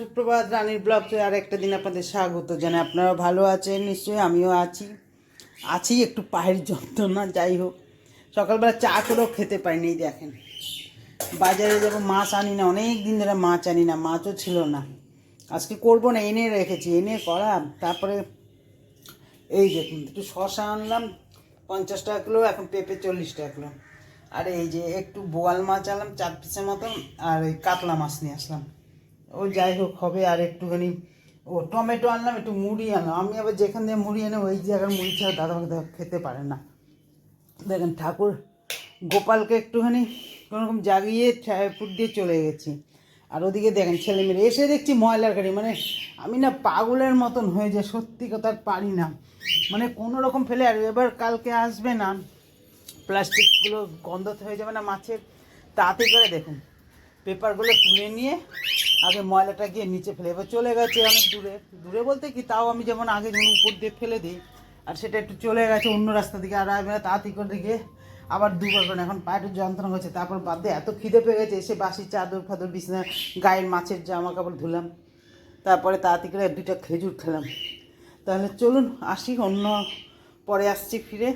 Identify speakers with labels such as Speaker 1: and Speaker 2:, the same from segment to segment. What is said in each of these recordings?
Speaker 1: সুপ্রভাত, রানীর ব্লগে আর একটা দিন আপনাদের স্বাগত জানাই। আপনারা ভালো আছেন? নিশ্চয়ই আমিও আছি। আছি একটু পায়ের যন্ত্রণা, যাই হোক। সকালবেলা চা করেও খেতে পাইনি, এই দেখেন। বাজারে যাব, মাছ আনি না, অনেক দিন ধরে মাছ আনি না, মাছও ছিল না। আজকে করব না, এনে রেখেছি, এনে করা তারপরে এই দেখুন, একটু শশা আনলাম, পঞ্চাশ টাকা কিলো, এখন পেঁপে চল্লিশ টাকা কিলো। আর এই যে একটু বোয়াল মাছ আনলাম, চার পিসের মতন, আর এই কাতলা মাছ নিয়ে আসলাম। ও যাই হোক, হবে আর একটুখানি, ও টমেটো আনলাম, একটু মুড়ি আনলাম। আমি আবার যেখান দিয়ে মুড়ি এনে ওই জায়গার মুড়ি ছাড়া দাদা খেতে পারে না। দেখেন, ঠাকুর গোপালকে একটুখানি কোনোরকম জাগিয়ে ফুট দিয়ে চলে গেছি। আর ওদিকে দেখেন ছেলে মেয়ে এসে দেখছি ময়লার গাড়ি। মানে আমি না পাগলের মতন হয়ে যায় সত্যি কথা পারি না। মানে কোনো রকম ফেলে, আর এবার কালকে আসবে না। প্লাস্টিকগুলো গন্ধ হয়ে যাবে না মাছের। তাতে করে দেখুন, পেপারগুলো তুলে নিয়ে আগে ময়লাটা গিয়ে নিচে ফেলে। এবার চলে গেছে অনেক দূরে। দূরে বলতে কি, তাও আমি যেমন আগে যেমন উপর দিয়ে ফেলে দিই, আর সেটা একটু চলে গেছে অন্য রাস্তা দিকে, আর আমি তাড়াতাড়ি করে দিকে আবার দুবার করে, এখন পায়ের যন্ত্রণা হচ্ছে তারপর বাদ এত খিদে পেয়ে গেছে, এসে বাসি চাদর ফাদর, বিছনা, গায়ের মাছের জামা কাপড় ধুলাম। তারপরে তাড়াতাড়ি করে দুইটা খেজুর খেলাম। তাহলে চলুন, আসি অন্য, পরে আসছি ফিরে।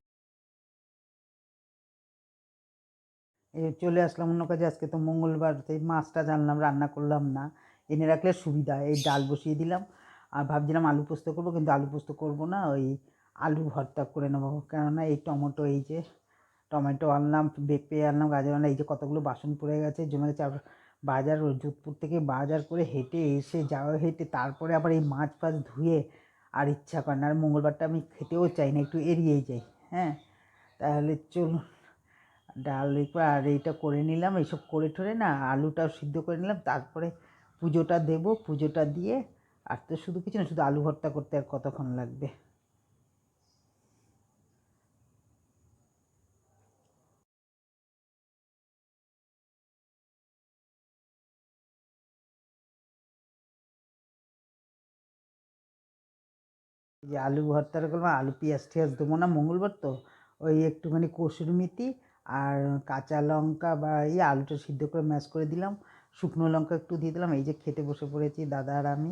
Speaker 1: চলে আসলাম অন্য কাজে, আজকে তো মঙ্গলবার তাই মাছটা জানলাম, রান্না করলাম না। এনে রাখলে সুবিধা, এই ডাল বসিয়ে দিলাম। আর ভাবছিলাম আলু পোস্ত করব, কিন্তু আলু পোস্ত করব না, ওই আলু ভর্তা করে নেব। কেননা এই টমেটো, এই যে টমেটো আনলাম পেঁপে আনলাম, গাজর আনলাম, এই যে কতগুলো বাসন পড়ে গেছে জমে গেছে আর বাজার যোধপুর থেকে বাজার করে হেঁটে এসে যাওয়া, হেঁটে তারপরে আবার এই মাছ ফাছ ধুয়ে আর ইচ্ছা করে না। আর মঙ্গলবারটা আমি খেতেও চাই না, একটু এড়িয়েই যাই হ্যাঁ? তাহলে চলুন। ডাল আর এইটা করে নিলাম, এইসব করে ঠরে না আলুটাও সিদ্ধ করে নিলাম, তারপরে পুজোটা দেবো, পুজোটা দিয়ে আর তো শুধু কিছু না, শুধু আলু ভর্তা করতে আর কতক্ষণ লাগবে? যে আলু ভর্তাটা করলাম আলু পেঁয়াজ টিয়াজ দেবো না, মঙ্গলবার তো, ওই একটুখানি কসুরি মেথি আর কাঁচা লঙ্কা বা এই আলুটা সিদ্ধ করে ম্যাশ করে দিলাম। শুকনো লঙ্কা একটু দিয়ে দিলাম। এই যে খেতে বসে পড়েছি দাদা আর আমি।